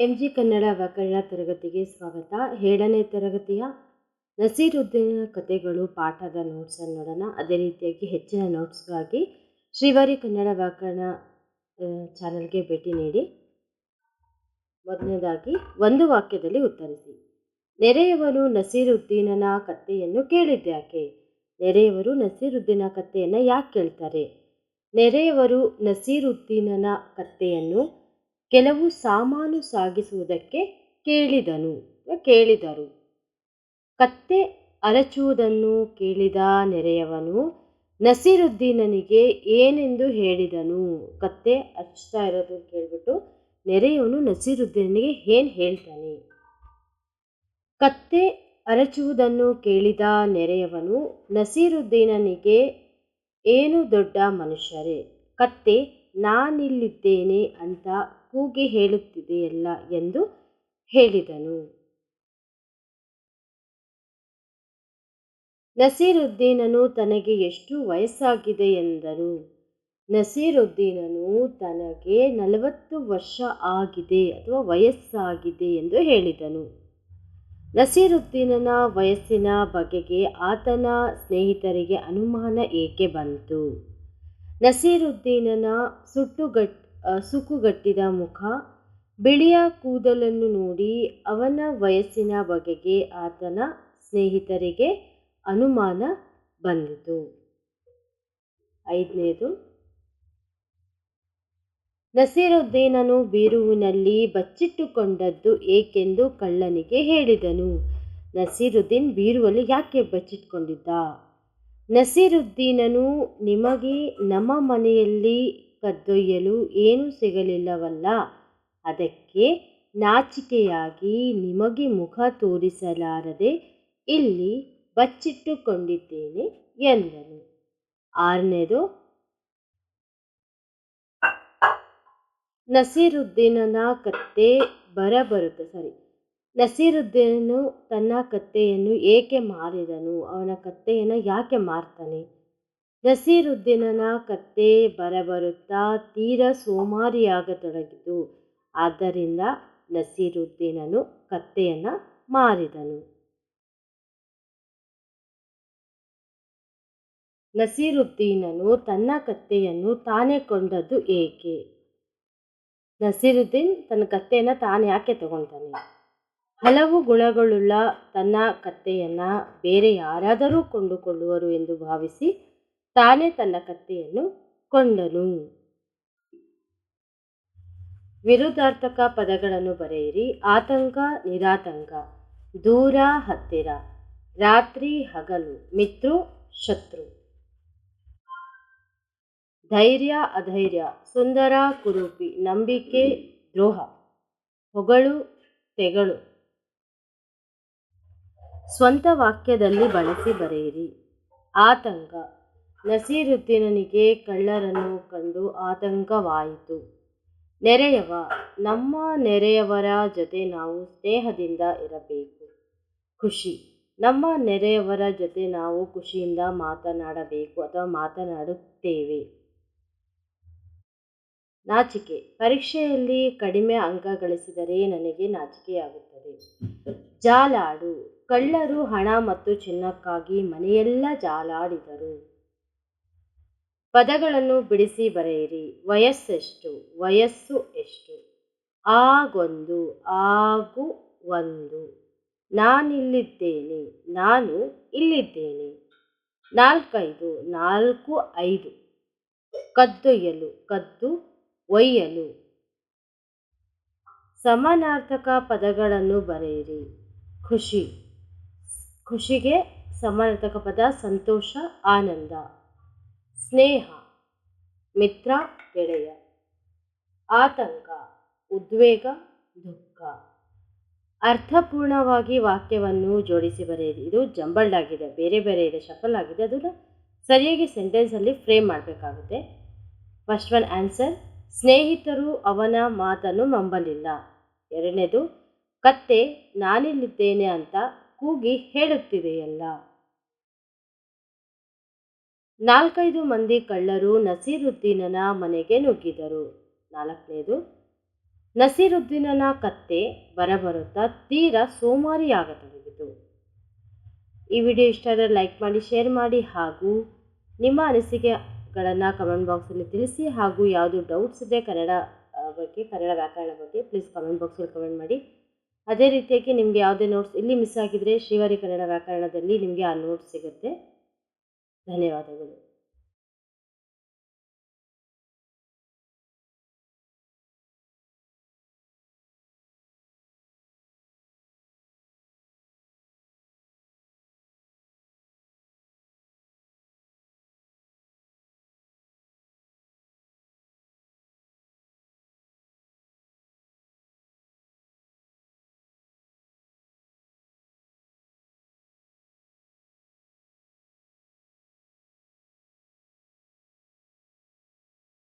M G Kannada ವ್ಯಾಕರಣ ತರಗತಿಗೆ ಸ್ವಾಗತ. ಏಳನೇ ತರಗತಿಯ ನಸೀರುದ್ದೀನ ಕಥೆಗಳು, ಪಾಠದ ನೋಟ್ಸನ್ನು ನೋಡೋಣ. ಅದೇ ರೀತಿಯಾಗಿ ಹೆಚ್ಚಿನ ನೋಟ್ಸ್ಗಾಗಿ ಶ್ರೀವಾರಿ ಕನ್ನಡ ವ್ಯಾಕರಣ ಚಾನಲ್ಗೆ ಭೇಟಿ ನೀಡಿ. ಮೊದಲನೇದಾಗಿ, ಒಂದು ವಾಕ್ಯದಲ್ಲಿ ಉತ್ತರಿಸಿ. ನೆರೆಯವನು ನಸೀರುದ್ದೀನನ ಕಥೆಯನ್ನು ಕೇಳಿದ್ಯಾಕೆ ನೆರೆಯವರು ನಸೀರುದ್ದೀನ ಕಥೆಯನ್ನು ಯಾಕೆ ಕೇಳ್ತಾರೆ? ನೆರೆಯವರು ನಸೀರುದ್ದೀನನ ಕಥೆಯನ್ನು ಕೆಲವು ಸಾಮಾನು ಸಾಗಿಸುವುದಕ್ಕೆ ಕೇಳಿದನು. ಕೇಳಿದರು. ಕತ್ತೆ ಅರಚುವುದನ್ನು ಕೇಳಿದ ನೆರೆಯವನು, ನಸೀರುದ್ದೀನನಿಗೆ ಏನೆಂದು ಹೇಳಿದನು. ಕತ್ತೆ ಅರಚ್ತಾ ಇರೋದು ಕೇಳಿಬಿಟ್ಟು ನೆರೆಯವನು ನಸೀರುದ್ದೀನನಿಗೆ ಏನು ಹೇಳ್ತಾನೆ? ಕತ್ತೆ ಅರಚುವುದನ್ನು ಕೇಳಿದ ನೆರೆಯವನು, ನಸೀರುದ್ದೀನನಿಗೆ ಏನು ದೊಡ್ಡ ಮನುಷ್ಯರೇ? ಕತ್ತೆ ನಾನಿಲ್ಲಿದ್ದೇನೆ ಅಂತ ಕೂಗಿ ಹೇಳುತ್ತಿದೆಯಲ್ಲ ಎಂದು ಹೇಳಿದನು. ನಸೀರುದ್ದೀನನು ತನಗೆ ಎಷ್ಟು ವಯಸ್ಸಾಗಿದೆ ಎಂದರು. ನಸೀರುದ್ದೀನನು ತನಗೆ ನಲವತ್ತು ವರ್ಷ ಆಗಿದೆ ಅಥವಾ ವಯಸ್ಸಾಗಿದೆ ಎಂದು ಹೇಳಿದನು. ನಸೀರುದ್ದೀನನ ವಯಸ್ಸಿನ ಬಗೆಗೆ ಆತನ ಸ್ನೇಹಿತರಿಗೆ ಅನುಮಾನ ಏಕೆ ಬಂತು? ನಸೀರುದ್ದೀನನ ಸುಟ್ಟುಗಟ್ ಸುಕುಗಟ್ಟಿದ ಮುಖ, ಬಿಳಿಯ ಕೂದಲನ್ನು ನೋಡಿ ಅವನ ವಯಸ್ಸಿನ ಬಗೆಗೆ ಆತನ ಸ್ನೇಹಿತರಿಗೆ ಅನುಮಾನ ಬಂದಿತು. ಐದನೇದು, ನಸೀರುದ್ದೀನನು ಬೀರುವಿನಲ್ಲಿ ಬಚ್ಚಿಟ್ಟುಕೊಂಡದ್ದು ಏಕೆಂದು ಕಳ್ಳನಿಗೆ ಹೇಳಿದನು. ನಸೀರುದ್ದೀನ್ ಬೀರುವಲ್ಲಿ ಯಾಕೆ ಬಚ್ಚಿಟ್ಕೊಂಡಿದ್ದ? ನಸೀರುದ್ದೀನನು, ನಿಮಗೆ ನಮ್ಮ ಮನೆಯಲ್ಲಿ ಕದ್ದೊಯ್ಯಲು ಏನೂ ಸಿಗಲಿಲ್ಲವಲ್ಲ? ಅದಕ್ಕೆ ನಾಚಿಕೆಯಾಗಿ ನಿಮಗೆ ಮುಖ ತೋರಿಸಲಾರದೆ ಇಲ್ಲಿ ಬಚ್ಚಿಟ್ಟುಕೊಂಡಿದ್ದೇನೆ ಎಂದನು. ಆರನೇದು, ನಸೀರುದ್ದೀನನ ಕತ್ತೆ ಬರಬರುತ್ತೆ, ಸರಿ. ನಸೀರುದ್ದೀನನು ತನ್ನ ಕತ್ತೆಯನ್ನು ಏಕೆ ಮಾರಿದನು? ಅವನ ಕತ್ತೆಯನ್ನು ಯಾಕೆ ಮಾರ್ತಾನೆ? ನಸೀರುದ್ದೀನನ ಕತ್ತೆ ಬರಬರುತ್ತಾ ತೀರ ಸೋಮಾರಿಯಾಗತೊಡಗಿತು. ಆದ್ದರಿಂದ ನಸೀರುದ್ದೀನನು ಕತ್ತೆಯನ್ನು ಮಾರಿದನು. ನಸೀರುದ್ದೀನನು ತನ್ನ ಕತ್ತೆಯನ್ನು ತಾನೇ ಕೊಂಡದ್ದು ಏಕೆ? ನಸೀರುದ್ದೀನ್ ತನ್ನ ಕತ್ತೆಯನ್ನು ತಾನು ಯಾಕೆ ತಗೊಳ್ತಾನೆ ಹಲವು ಗುಣಗಳುಳ್ಳ ತನ್ನ ಕತ್ತೆಯನ್ನು ಬೇರೆ ಯಾರಾದರೂ ಕೊಂಡುಕೊಳ್ಳುವರು ಎಂದು ಭಾವಿಸಿ ತಾನೇ ತನ್ನ ಕತ್ತೆಯನ್ನು ಕೊಂಡನು. ವಿರುದ್ಧಾರ್ಥಕ ಪದಗಳನ್ನು ಬರೆಯಿರಿ. ಆತಂಕ, ನಿರಾತಂಕ, ದೂರ, ಹತ್ತಿರ, ರಾತ್ರಿ, ಹಗಲು, ಮಿತ್ರು, ಶತ್ರು. ಧೈರ್ಯ, ಅಧೈರ್ಯ, ಸುಂದರ, ಕುರೂಪಿ, ನಂಬಿಕೆ, ದ್ರೋಹ, ಹೊಗಳು, ತೆಗಳು. ಸ್ವಂತ ವಾಕ್ಯದಲ್ಲಿ ಬಳಸಿ ಬರೆಯಿರಿ. ಆತಂಕ. ನಸೀರುದ್ದೀನನಿಗೆ ಕಳ್ಳರನ್ನು ಕಂಡು ಆತಂಕವಾಯಿತು. ನೆರೆಯವ, ನಮ್ಮ ನೆರೆಯವರ ಜೊತೆ ನಾವು ಸ್ನೇಹದಿಂದ ಇರಬೇಕು. ಖುಷಿ. ನಮ್ಮ ನೆರೆಯವರ ಜೊತೆ ನಾವು ಖುಷಿಯಿಂದ ಮಾತನಾಡಬೇಕು ಅಥವಾ ಮಾತನಾಡುತ್ತೇವೆ. ನಾಚಿಕೆ. ಪರೀಕ್ಷೆಯಲ್ಲಿ ಕಡಿಮೆ ಅಂಕ ಗಳಿಸಿದರೆ ನನಗೆ ನಾಚಿಕೆಯಾಗುತ್ತದೆ. ಜಾಲಾಡು. ಕಳ್ಳರು ಹಣ ಮತ್ತು ಚಿನ್ನಕ್ಕಾಗಿ ಮನೆಯೆಲ್ಲ ಜಾಲಾಡಿದರು. ಪದಗಳನ್ನು ಬಿಡಿಸಿ ಬರೆಯಿರಿ. ವಯಸ್ಸೆಷ್ಟು? ವಯಸ್ಸು ಎಷ್ಟು? ಆಗೊಂದು, ಆಗು ಒಂದು. ನಾನಿಲ್ಲಿದ್ದೇನೆ. ನಾನು ಇಲ್ಲಿದ್ದೇನೆ. ನಾಲ್ಕೈದು, ನಾಲ್ಕು, ಐದು. ಕದ್ದೊಯ್ಯಲು ಕದ್ದು ಒಯ್ಯಲು. ಸಮಾನಾರ್ಥಕ ಪದಗಳನ್ನು ಬರೆಯಿರಿ. ಖುಷಿ. ಖುಷಿಗೆ ಸಮಾನಾರ್ಥಕ ಪದ ಸಂತೋಷ, ಆನಂದ. ಸ್ನೇಹ, ಮಿತ್ರ, ಗೆಳೆಯ. ಆತಂಕ, ಉದ್ವೇಗ, ದುಃಖ. ಅರ್ಥಪೂರ್ಣವಾಗಿ ವಾಕ್ಯವನ್ನು ಜೋಡಿಸಿ ಬರೆಯಿರಿ. ಇದು ಜಂಬಲ್ಡ್ ಆಗಿದೆ. ಬೇರೆ ಬೇರೆ ಇದೆ. ಶಫಲ್ ಆಗಿದೆ. ಅದನ್ನು ಸರಿಯಾಗಿ ಸೆಂಟೆನ್ಸಲ್ಲಿ ಫ್ರೇಮ್ ಮಾಡಬೇಕಾಗುತ್ತೆ. ಫಸ್ಟ್ ಒನ್ ಆನ್ಸರ್ ಸ್ನೇಹಿತರು ಅವನ ಮಾತನ್ನು ನಂಬಲಿಲ್ಲ. ಎರಡನೇದು, ಕತ್ತೆ ನಾನಿಲ್ಲಿದ್ದೇನೆ ಅಂತ ಕೂಗಿ ಹೇಳುತ್ತಿದೆಯಲ್ಲ. ನಾಲ್ಕೈದು ಮಂದಿ ಕಳ್ಳರು ನಸೀರುದ್ದೀನನ ಮನೆಗೆ ನುಗ್ಗಿದರು. ನಾಲ್ಕನೇದು, ನಸೀರುದ್ದೀನನ ಕತ್ತೆ ಬರಬರುತ್ತಾ ತೀರ ಸೋಮಾರಿಯಾಗತೊಡಗಿತು. ಈ ವಿಡಿಯೋ ಇಷ್ಟ ಆದರೆ ಲೈಕ್ ಮಾಡಿ, ಶೇರ್ ಮಾಡಿ ಹಾಗೂ ನಿಮ್ಮ ಅನಿಸಿಕೆಗಳನ್ನು ಕಮೆಂಟ್ ಬಾಕ್ಸಲ್ಲಿ ತಿಳಿಸಿ ಹಾಗೂ ಯಾವುದು ಡೌಟ್ಸ್ ಇದೆ ಕನ್ನಡ ಬಗ್ಗೆ ಕನ್ನಡ ವ್ಯಾಕರಣ ಬಗ್ಗೆ, ಪ್ಲೀಸ್ ಕಮೆಂಟ್ ಬಾಕ್ಸಲ್ಲಿ ಕಮೆಂಟ್ ಮಾಡಿ. ಅದೇ ರೀತಿಯಾಗಿ ನಿಮಗೆ ಯಾವುದೇ ನೋಟ್ಸ್ ಇಲ್ಲಿ ಮಿಸ್ ಆಗಿದ್ರೆ ಶ್ರೀವಾರಿ ಕನ್ನಡ ವ್ಯಾಕರಣದಲ್ಲಿ ನಿಮಗೆ ಆ ನೋಟ್ಸ್ ಸಿಗುತ್ತೆ. ಧನ್ಯವಾದಗಳು.